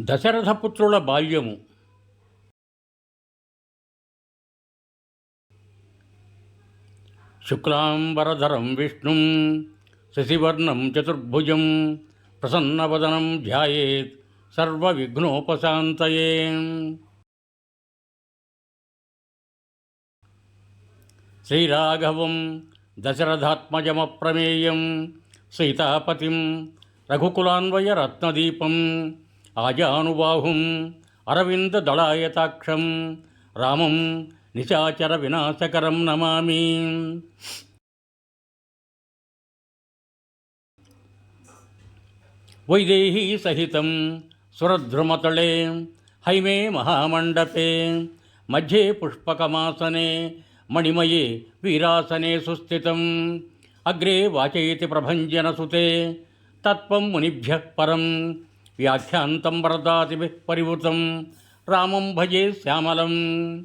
దశరథపుత్రుల బాల్యము. శుక్లాంబరధరం విష్ణుం శశివర్ణం చతుర్భుజం ప్రసన్నవదనం ధ్యాయేత్ సర్వవిఘ్నోపశాంతయే. శ్రీరాఘవం దశరథాత్మజమప్రమేయం సీతాపతిం రఘుకులాన్వయరత్నదీపం ఆజానుబాహుం అరవిందదళాయతాక్షం రామం నిశాచర వినాశకరం నమామి. వైదేహీ సహితం సురధ్రుమతళే హైమే మహామండపే మధ్యే పుష్పకమాసనే మణిమయే వీరాసనే సుస్థితం. అగ్రే వాచయతి ప్రభంజనసుతే తత్వం మునిభ్య పరం व्याख्या वरदा परिवृत। रामं भजे श्यामलम्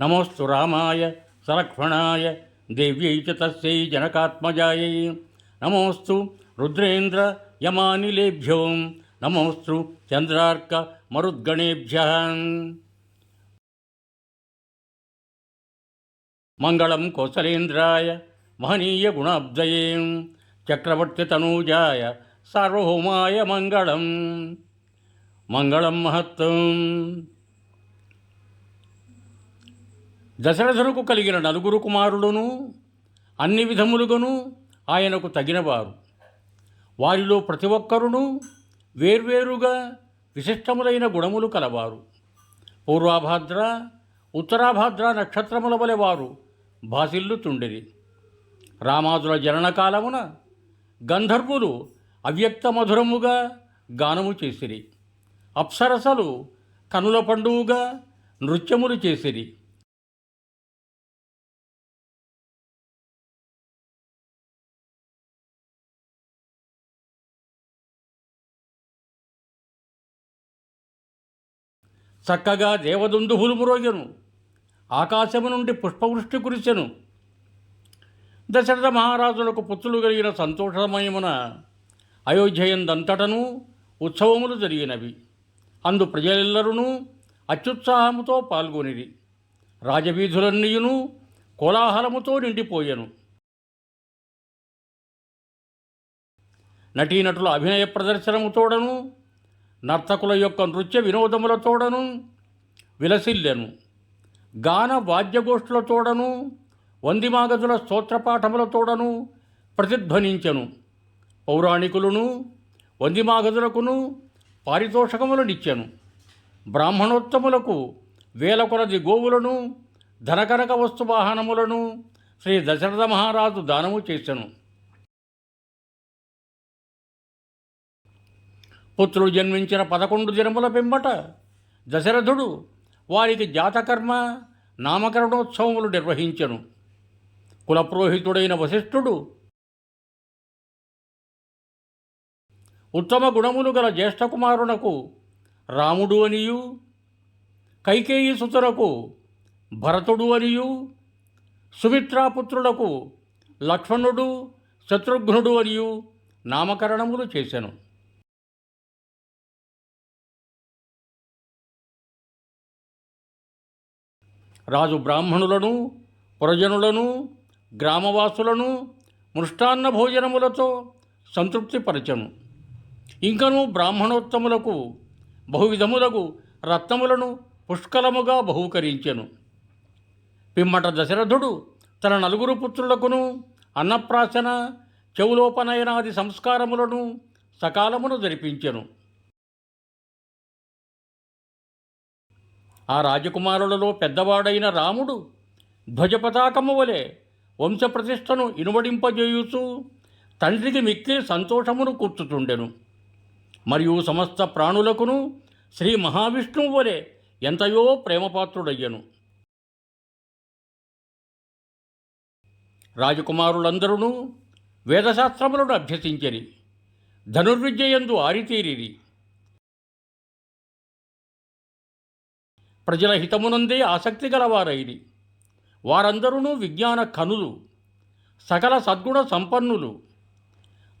नमोऽस्तु रामाय सलक्ष्मणाय, देव्यै च तस्यै जनकात्मजायै। नमोऽस्तु रुद्रेन्द्रयमानिलेभ्यो नमोऽस्तु चन्द्रार्कमरुद्गणेभ्यः मङ्गलं कोसलेन्द्राय महनीयगुणाब्दये చక్రవర్తి తనూజాయ సార్వభౌమాయ మంగళం. మంగళం మహత్వం. దశరథులకు కలిగిన నలుగురు కుమారులను అన్ని విధములుగాను ఆయనకు తగినవారు. వారిలో ప్రతి ఒక్కరును వేర్వేరుగా విశిష్టములైన గుణములు కలవారు. పూర్వాభాద్ర ఉత్తరాభాద్ర నక్షత్రముల వలె వారు భాసిల్లుతుండిరి రామాదుల జనన కాలమున గంధర్వులు అవ్యక్త మధురముగా గానము చేసిరి. అప్సరసలు కనుల పండువుగా నృత్యములు చేసిరి. చక్కగా దేవదుందుహులు మ్రోగెను. ఆకాశము నుండి పుష్పవృష్టి కురిసెను. దశరథ మహారాజులకు పుత్రులు కలిగిన సంతోషమయమున అయోధ్యయందంతటను ఉత్సవములు జరిగినవి. అందు ప్రజలెల్లరూ అత్యుత్సాహముతో పాల్గొనిది రాజవీధులన్నీయును కోలాహలముతో నిండిపోయెను. నటీనటుల అభినయ ప్రదర్శనముతోడను నర్తకుల యొక్క నృత్య వినోదములతోడను విలసిల్లెను. గాన వాద్యగోష్ఠులతోడను వందిమాగజుల స్తోత్రపాఠములతోడను ప్రతిధ్వనించెను. పౌరాణికులను వందిమాగజులకును పారితోషకములనిచ్చెను బ్రాహ్మణోత్తములకు వేల కొలది గోవులను ధనకనక వస్తు వాహనములను శ్రీ దశరథ మహారాజు దానము చేసెను. పుత్రుడు జన్మించిన పదకొండు దినముల పిమ్మట దశరథుడు వారికి జాతకర్మ నామకరణోత్సవములు నిర్వహించెను. కులపురోహితుడైన వశిష్ఠుడు ఉత్తమ గుణములు గల జ్యేష్ఠకుమారునకు రాముడు అనియు కైకేయి సుతులకు భరతుడు అనియు సుమిత్రాపుత్రులకు లక్ష్మణుడు శత్రుఘ్నుడు అనియు నామకరణములు చేశాను రాజు బ్రాహ్మణులను పురజనులను గ్రామవాసులను మృష్టాన్న భోజనములతో సంతృప్తిపరచను. ఇంకను బ్రాహ్మణోత్తములకు బహువిధములకు రత్నములను పుష్కలముగా బహూకరించెను. పిమ్మట దశరథుడు తన నలుగురు పుత్రులకును అన్నప్రాసన చెవులోపనయనాది సంస్కారములను సకాలమును జరిపించెను. ఆ రాజకుమారులలో పెద్దవాడైన రాముడు ధ్వజపతాకము వలె వంశప్రతిష్టను ఇనుమడింపజేయుచు తండ్రికి మిక్కిలి సంతోషమును కూర్చుతుండెను మరియు సమస్త ప్రాణులకును శ్రీ మహావిష్ణువు వలె ఎంతయో ప్రేమపాత్రుడయ్యను. రాజకుమారులందరూ వేదశాస్త్రములను అభ్యసించరి ధనుర్విద్యయందు ఆరితీరిరి. ప్రజల హితమునందే ఆసక్తి గలవారైరి. వారందరూ విజ్ఞాన కనులు సకల సద్గుణ సంపన్నులు.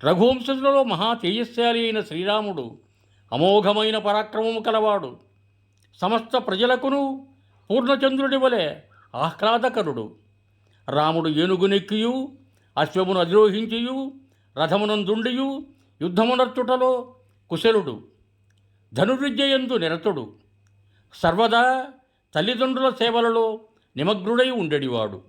రఘువంశులలో మహా తేజస్శాలి అయిన శ్రీరాముడు అమోఘమైన పరాక్రమము కలవాడు. సమస్త ప్రజలకును పూర్ణచంద్రుడి వలె ఆహ్లాదకరుడు. రాముడు ఏనుగునెక్కియు అశ్వమును అధిరోహించియు రథమునందుండియు యుద్ధమునర్చుటలో కుశలుడు. ధనుర్విద్యయందు నిరతుడు. సర్వదా తల్లిదండ్రుల సేవలలో నిమగ్నుడై ఉండేవాడు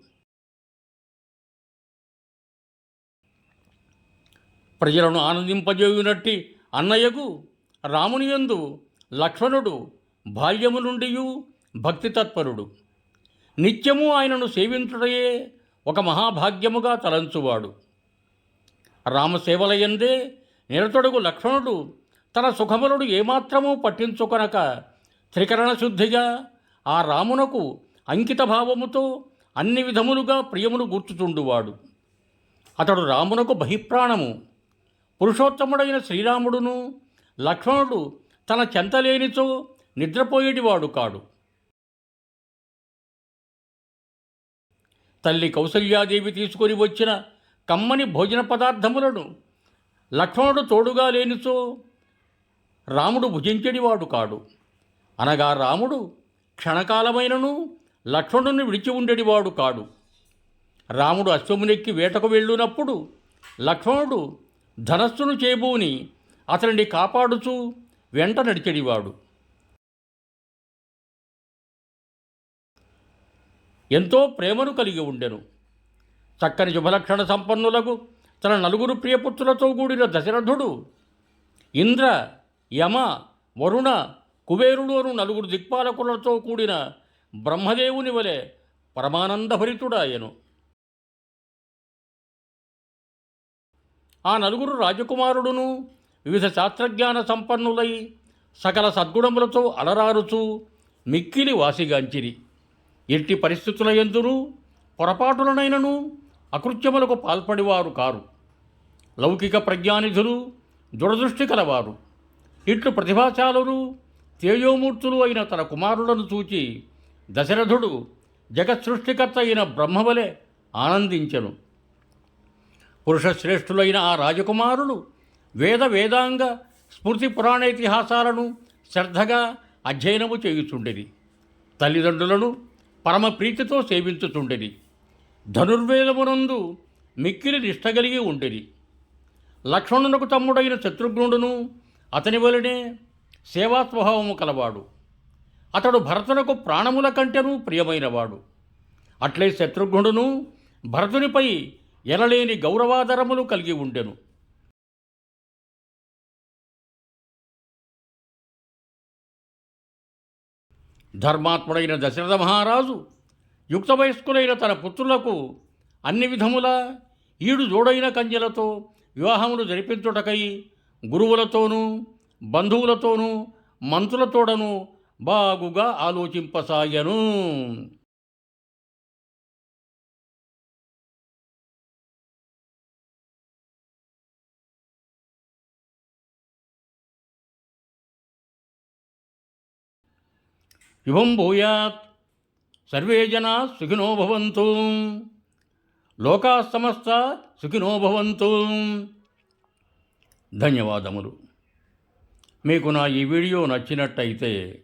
ప్రజలను ఆనందింపజేయునట్టి అన్నయ్యకు రామునియందు లక్ష్మణుడు బాల్యము నుండి భక్తి తత్పరుడు. నిత్యము ఆయనను సేవించుటయే ఒక మహాభాగ్యముగా తలంచువాడు. రామసేవలయందే నిరతడుగు లక్ష్మణుడు తన సుఖములను ఏమాత్రమూ పట్టించుకొనక త్రికరణ శుద్ధిగా ఆ రామునకు అంకిత భావముతో అన్ని విధములుగా ప్రియమును గుర్తుచుండువాడు అతడు రామునకు బహిప్రాణము. పురుషోత్తముడైన శ్రీరాముడును లక్ష్మణుడు తన చెంతలేనిచో నిద్రపోయేటివాడు కాడు. తల్లి కౌసల్యాదేవి తీసుకొని వచ్చిన కమ్మని భోజన పదార్థములను లక్ష్మణుడు తోడుగా లేనిచో రాముడు భుజించడివాడు కాడు. అనగా రాముడు క్షణకాలమైనను లక్ష్మణుని విడిచి ఉండేటివాడు కాడు. రాముడు అశ్వమునెక్కి వేటకు వెళ్ళినప్పుడు లక్ష్మణుడు ధనస్సును చేబూని అతనిని కాపాడుచూ వెంట నడిచెడివాడు. ఎంతో ప్రేమను కలిగి ఉండెను. చక్కని శుభలక్షణ సంపన్నులకు తన నలుగురు ప్రియపుత్రులతో కూడిన దశరథుడు ఇంద్ర యమ వరుణ కుబేరుడు అను నలుగురు దిక్పాలకులతో కూడిన బ్రహ్మదేవుని వలె పరమానందభరితుడాయను. ఆ నలుగురు రాజకుమారుడును వివిధ శాస్త్రజ్ఞాన సంపన్నులై సకల సద్గుణములతో అలరారుచూ మిక్కిలి వాసిగాంచిరి. ఎట్టి పరిస్థితుల ఎందును పొరపాటులనైనను అకృత్యములకు పాల్పడివారు కారు. లౌకిక ప్రజ్ఞానిధులు దురదృష్టి కలవారు. ఇట్లు ప్రతిభాశాలురు తేజోమూర్తులు అయిన తన కుమారులను చూచి దశరథుడు జగత్సృష్టికర్త అయిన బ్రహ్మవలె ఆనందించను. పురుషశ్రేష్ఠులైన ఆ రాజకుమారులు వేద వేదాంగ స్మృతి పురాణేతిహాసాలను శ్రద్ధగా అధ్యయనము చేయుచుండేది తల్లిదండ్రులను పరమ ప్రీతితో సేవించుచుండేది ధనుర్వేదమునందు మిక్కిలి నిష్ట కలిగి ఉండేది లక్ష్మణునకు తమ్ముడైన శత్రుఘ్నుడును అతని వలనే సేవాస్వభావము కలవాడు. అతడు భరతునకు ప్రాణముల కంటెను ప్రియమైనవాడు. అట్లే శత్రుఘ్నుడును భరతునిపై ఎనలేని గౌరవాదరములు కలిగి ఉండెను. ధర్మాత్ముడైన దశరథ మహారాజు యుక్త వయస్కులైన తన పుత్రులకు అన్ని విధముల ఈడు జోడైన కంజలతో వివాహములు జరిపించుటకై గురువులతోనూ బంధువులతోనూ మంత్రులతోడను బాగుగా ఆలోచింపసాయను. శుభం భూయాత్. సర్వే జనా సుఖినో భవంతు. లోకా సమస్త సుఖినో భవంతు. ధన్యవాదములు. మీకు నా ఈ వీడియో నచ్చినట్టయితే